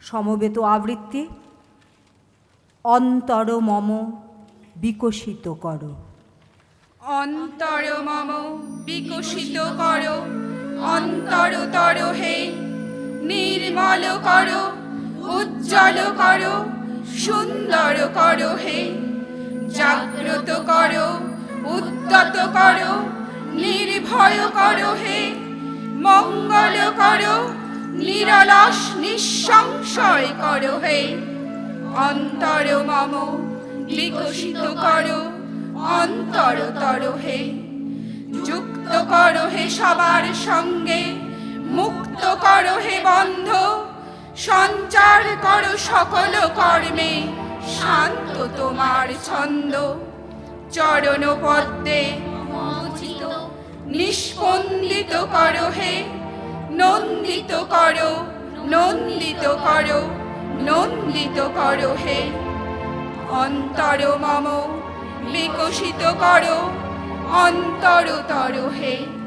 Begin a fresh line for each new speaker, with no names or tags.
সমবেত আবৃত্তি। অন্তর মম বিকশিত কর।
অন্তর মম বিকশিত করো। অন্তরতর হে নির্মল করো। উজ্জ্বল কর। সুন্দর করো হে জাগ্রত কর। উদ্যত কর। নির্ভয় করো হে মঙ্গল কর। নিরলস নিঃসংশয় করো হে। অন্তর মম, বিকশিত করো। অন্তরতর হে। যুক্ত করো হে সবার সঙ্গে, মুক্ত করো হে বন্ধ। সঞ্চার করো সকল কর্মে, শান্ত তোমার ছন্দ। চরণ পদ্মে নিষ্পন্দিত করো হে। নন্দিত করো নন্দিত করো নন্দিত করো হে। অন্তর মম বিকশিত করো অন্তরতর হে।